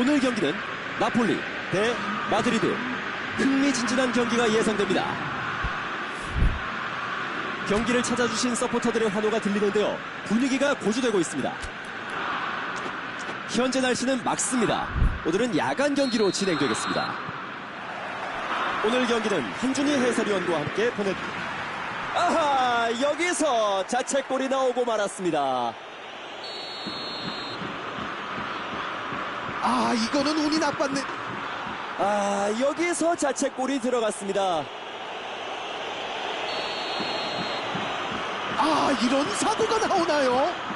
오늘 경기는 나폴리 대 마드리드 흥미진진한 경기가 예상됩니다. 경기를 찾아주신 서포터들의 환호가 들리는데요. 분위기가 고조되고 있습니다. 현재 날씨는 맑습니다. 오늘은 야간 경기로 진행되겠습니다. 오늘 경기는 한준희 해설위원과 함께 보내 아하 여기서 자책골이 나오고 말았습니다. 아 이거는 운이 나빴네 아, 여기서 자책골이 들어갔습니다. 아 이런 사고가 나오나요?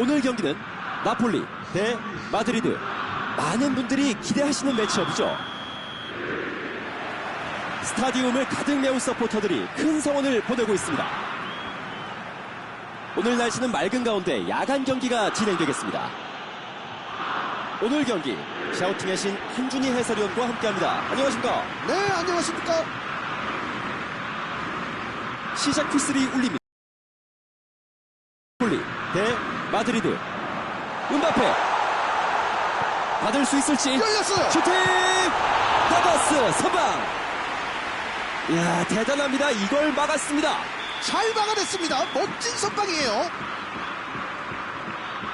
오늘 경기는 나폴리 대 마드리드. 많은 분들이 기대하시는 매치업이죠. 스타디움을 가득 메운 서포터들이 큰 성원을 보내고 있습니다. 오늘 날씨는 맑은 가운데 야간 경기가 진행되겠습니다. 오늘 경기 샤우팅의 신 한준희 해설위원과 함께합니다. 안녕하십니까? 네 안녕하십니까 시작 휘슬이 울립니다. 폴리 대 마드리드. 은바페 받을 수 있을지 열렸어요 슈팅! 나바스 선방! 이야 대단합니다. 이걸 막았습니다. 잘 막아냈습니다 멋진 선방이에요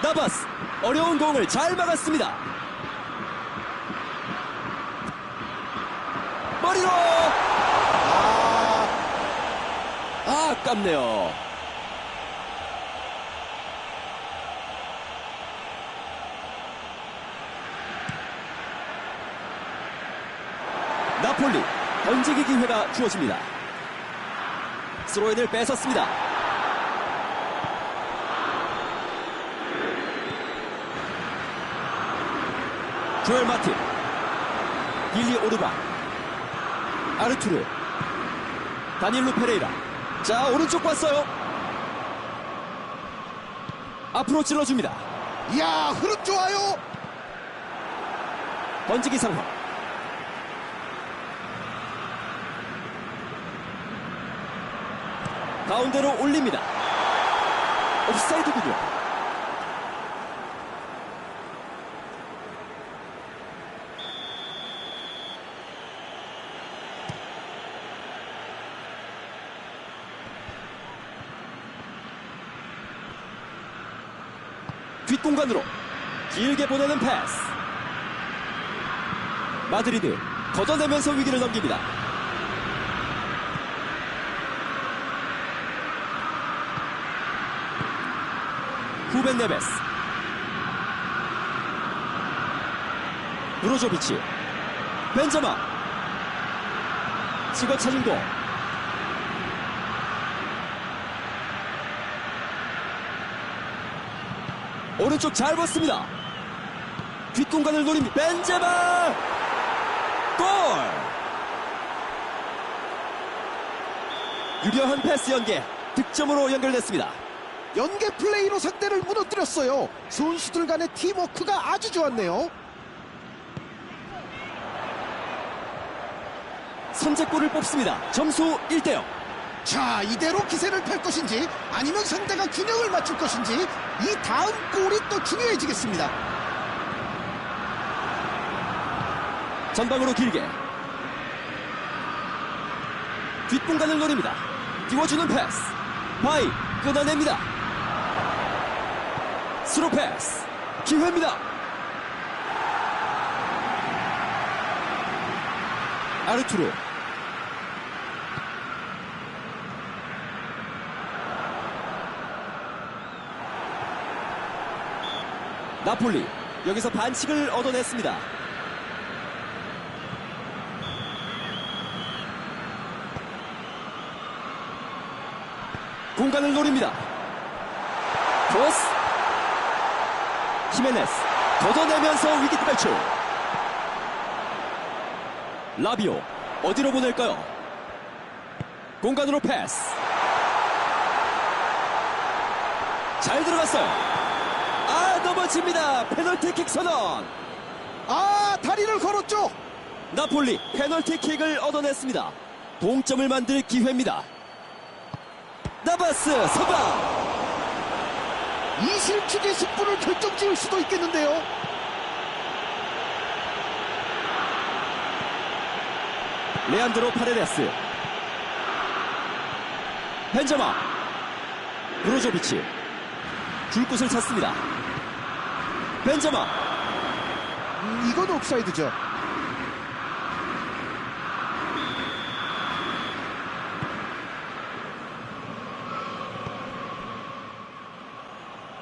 나바스 어려운 공을 잘 막았습니다. 머리로 아아 아깝네요. 나폴리 던지기 기회가 주어집니다. 스로인을 뺏었습니다. 조엘 마틴 빌리 오르바 아르투르 다닐루 페레이라. 자 오른쪽 봤어요. 앞으로 찔러줍니다. 이야 흐름 좋아요. 던지기 상황 가운데로 올립니다 옵사이드군요 뒷공간으로 길게 보내는 패스. 마드리드 걷어내면서 위기를 넘깁니다. 후벤 네베스 브로조비치 벤자마 찍어 찾은 공 오른쪽 잘 봤습니다. 뒷공간을 노립니다 벤자마! 골! 유려한 패스 연계 득점으로 연결됐습니다 연계 플레이로 상대를 무너뜨렸어요. 선수들 간의 팀워크가 아주 좋았네요. 선제골을 뽑습니다 점수 1대0 자, 이대로 기세를 탈 것인지 아니면 상대가 균형을 맞출 것인지 이 다음 골이 또 중요해지겠습니다. 전방으로 길게 뒷공간을 노립니다 띄워주는 패스 바이 끊어냅니다 스루 패스 기회입니다 아르투르 나폴리 여기서 반칙을 얻어냈습니다 공간을 노립니다. 크로스. 히메네스 걷어내면서 위기 탈출. 라비오 어디로 보낼까요? 공간으로 패스. 잘 들어갔어요. 아 넘어집니다. 페널티킥 선언. 아, 다리를 걸었죠. 나폴리 페널티킥을 얻어냈습니다. 동점을 만들 기회입니다. 나바스 서방. 이 실축의 승부를 결정지을 수도 있겠는데요. 레안드로 파레데스. 벤자마. 브로조비치. 줄 곳을 찾습니다. 벤자마. 음, 이건 옵사이드죠.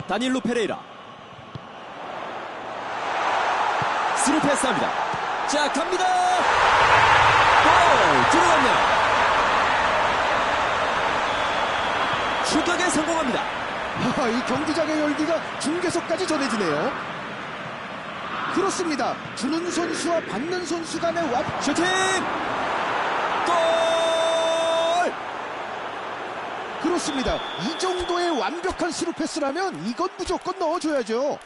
다니엘로 페레이라. 스루 패스합니다. 자 갑니다. 골! 들어갔네요 추격에 성공합니다. 아, 이 경기장의 열기가 중계석까지 전해지네요. 그렇습니다. 주는 선수와 받는 선수 간의 완 슈팅! 골 그렇습니다. 이 정도의 완벽한 스루 패스라면 이건 무조건 넣어줘야죠.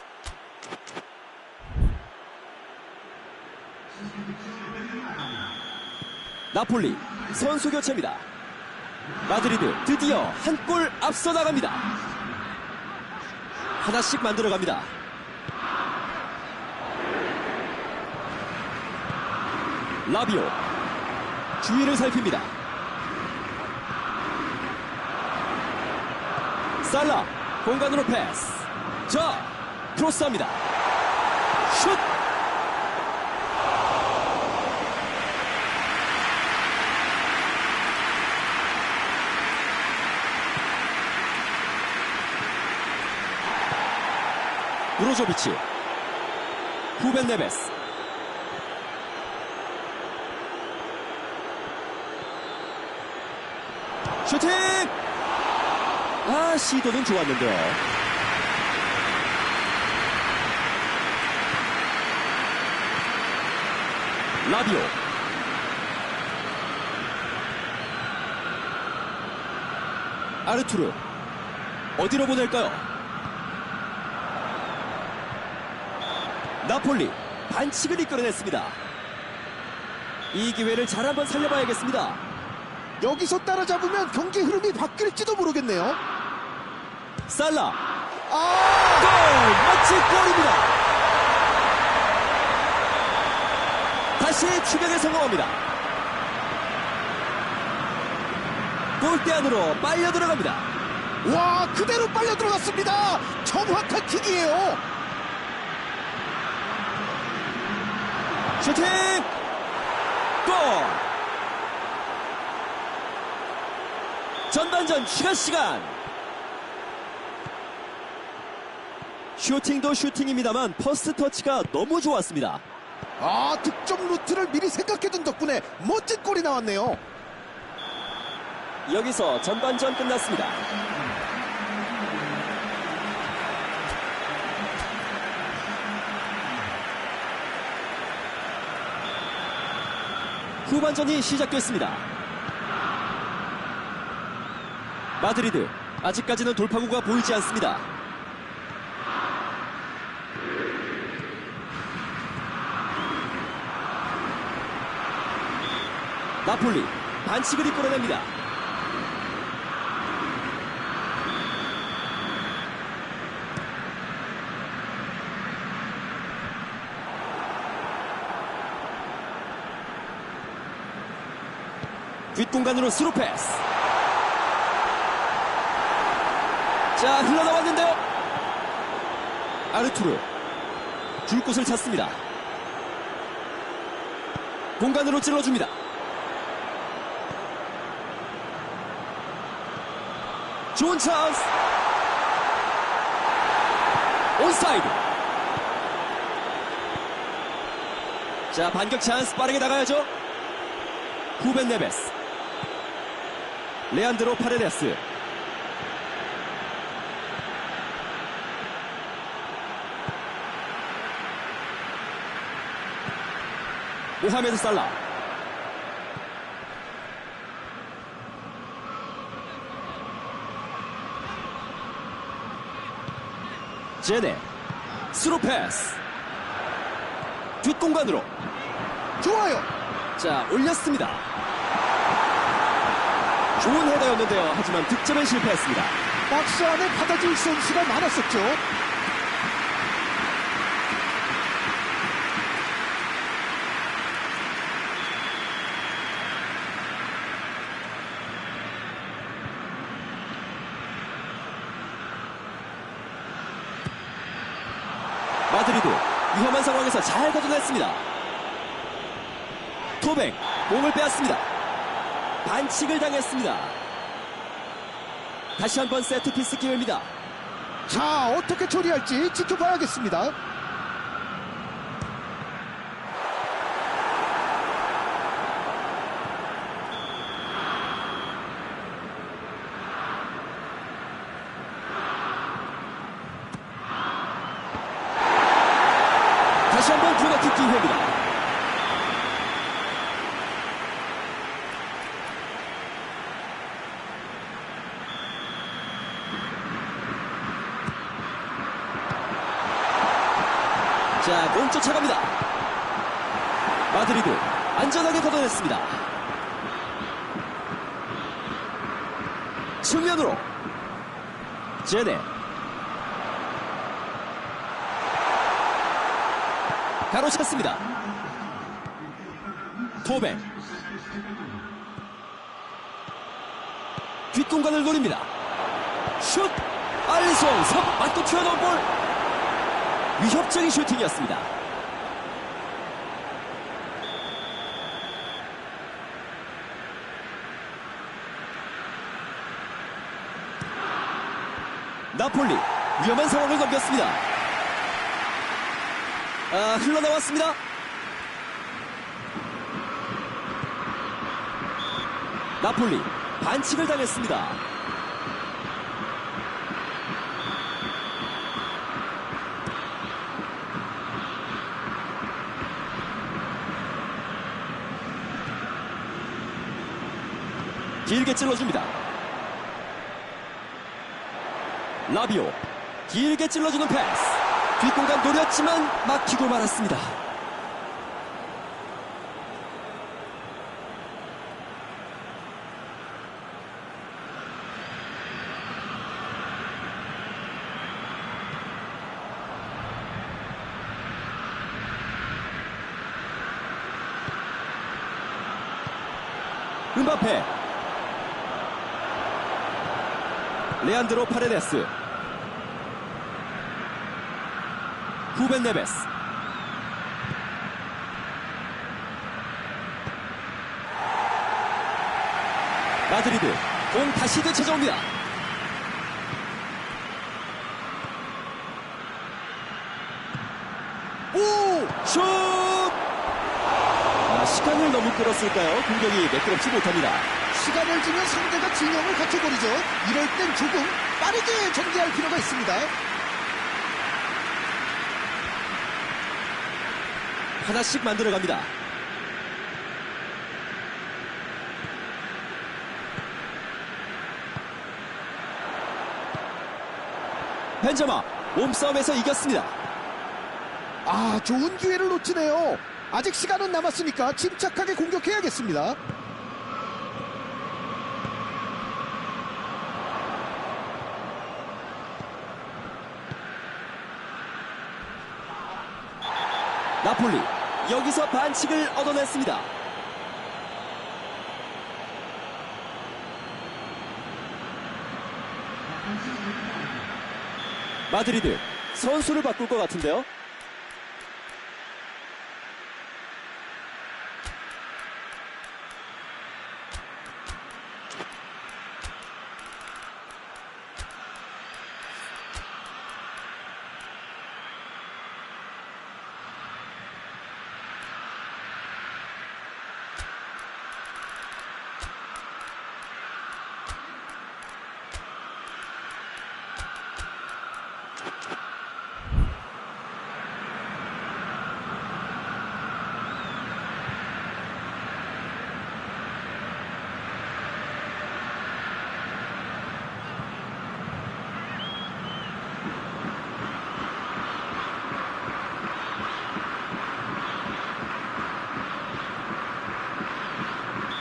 나폴리 선수 교체입니다. 마드리드 드디어 한 골 앞서 나갑니다. 하나씩 만들어갑니다. 라비오 주위를 살핍니다. 살라 공간으로 패스. 자 크로스합니다. 슛 브로조비치 후벤 네베스 슈팅 아 시도는 좋았는데요 라비오 아르투르 어디로 보낼까요? 나폴리 반칙을 이끌어냈습니다. 이 기회를 잘 한번 살려봐야겠습니다. 여기서 따라잡으면 경기 흐름이 바뀔지도 모르겠네요. 살라 아, 골! 멋진 골입니다. 다시 추격에 성공합니다. 골대 안으로 빨려 들어갑니다. 와 그대로 빨려 들어갔습니다. 정확한 킥이에요. 슈팅! 골! 전반전 추가 시간! 슈팅도 슈팅입니다만 퍼스트 터치가 너무 좋았습니다. 아 득점 루트를 미리 생각해둔 덕분에 멋진 골이 나왔네요. 여기서 전반전 끝났습니다. 후반전이 시작됐습니다. 마드리드 아직까지는 돌파구가 보이지 않습니다. 나폴리 반칙을 이끌어냅니다. 뒷공간으로 스루 패스. 자, 흘러나왔는데요. 아르투르. 줄 곳을 찾습니다. 공간으로 찔러줍니다. 좋은 찬스. 온사이드. 자, 반격 찬스 빠르게 나가야죠. 후벤 네베스. 레안드로 파레데스. 모하메드 살라. 제네. 스루 패스. 뒷공간으로. 좋아요. 자, 올렸습니다. 좋은 헤더였는데요. 하지만 득점은 실패했습니다. 박스 안에 받아줄 선수가 많았었죠. 마드리드 위험한 상황에서 잘 걷어냈습니다. 토백 공을 빼앗습니다. 반칙을 당했습니다. 다시 한번 세트피스 기회입니다. 자 어떻게 처리할지 지켜봐야겠습니다. 한번 코너킥 기회입니다. 자, 공 쫓아갑니다. 마드리드 안전하게 걷어냈습니다. 측면으로 제네 가로챘습니다. 토백. 뒷공간을 노립니다. 슛! 알리송 섭 맞고 튀어나온 볼. 위협적인 슈팅이었습니다. 나폴리 위험한 상황을 넘겼습니다. 아, 흘러나왔습니다. 나폴리 반칙을 당했습니다. 길게 찔러줍니다. 라비오 길게 찔러주는 패스. 뒷공간 노렸지만 막히고 말았습니다. 음바페 레안드로 파레데스 후벤 네베스 마드리드 공 다시 되찾아옵니다 오! 슛! 아, 시간을 너무 끌었을까요? 공격이 매끄럽지 못합니다. 시간을 주면 상대가 진영을 갖춰버리죠. 이럴 땐 조금 빠르게 전개할 필요가 있습니다. 하나씩 만들어갑니다. 벤저마 몸싸움에서 이겼습니다. 아, 좋은 기회를 놓치네요. 아직 시간은 남았으니까 침착하게 공격해야겠습니다. 나폴리 여기서 반칙을 얻어냈습니다. 마드리드 선수를 바꿀 것 같은데요.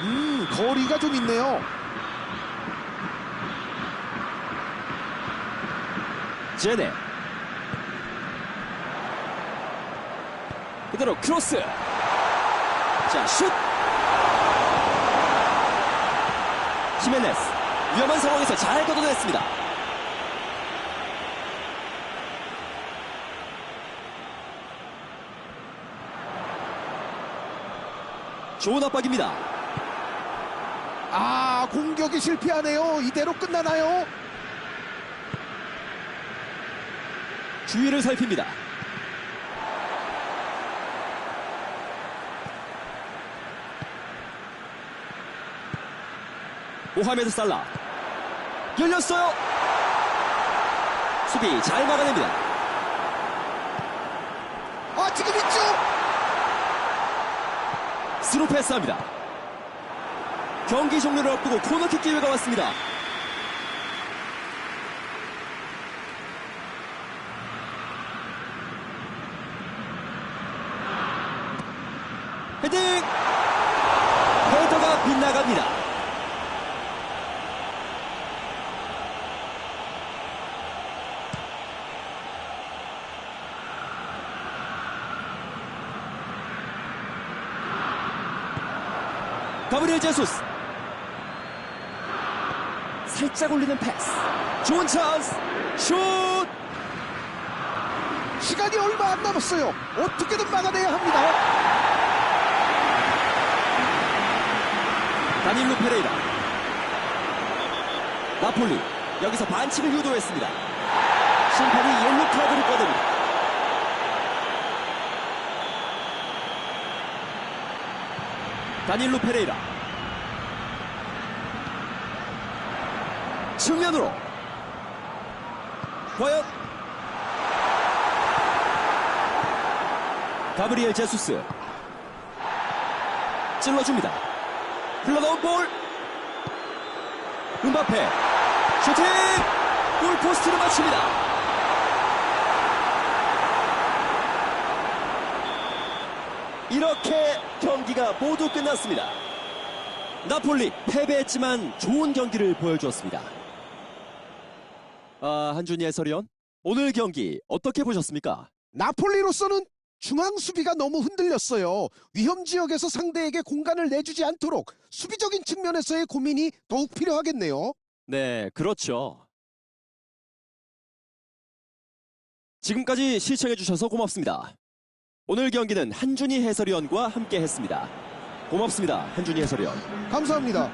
음, 거리가 좀 있네요. 제네. 그대로 크로스. 자슛. 히메네스. 위험한 상황에서 잘 걷어냈습니다. 좋은 압박입니다 아, 공격이 실패하네요. 이대로 끝나나요? 주위를 살핍니다 모하메드 살라 열렸어요 수비 잘 막아냅니다 아, 지금 있죠? 스루 패스합니다 경기 종료를 앞두고 코너킥 기회가 왔습니다. 헤딩! 헤더가 빗나갑니다. 가브리엘 제수스 살짝 올리는 패스. 좋은 찬스. 슛! 시간이 얼마 안 남았어요. 어떻게든 막아내야 합니다. 다닐루 페레이라. 나폴리 여기서 반칙을 유도했습니다. 심판이 옐로 카드를 꺼냅니다. 다닐루 페레이라 측면으로. 과연 가브리엘 제수스 찔러줍니다. 흘러나온 볼. 음바페 슈팅! 골포스트를 맞춥니다. 이렇게 경기가 모두 끝났습니다. 나폴리 패배했지만 좋은 경기를 보여주었습니다 아, 한준희 해설위원 오늘 경기 어떻게 보셨습니까? 나폴리로서는 중앙 수비가 너무 흔들렸어요. 위험 지역에서 상대에게 공간을 내주지 않도록 수비적인 측면에서의 고민이 더욱 필요하겠네요. 네, 그렇죠. 지금까지 시청해주셔서 고맙습니다. 오늘 경기는 한준희 해설위원과 함께 했습니다. 고맙습니다. 한준희 해설위원. 감사합니다.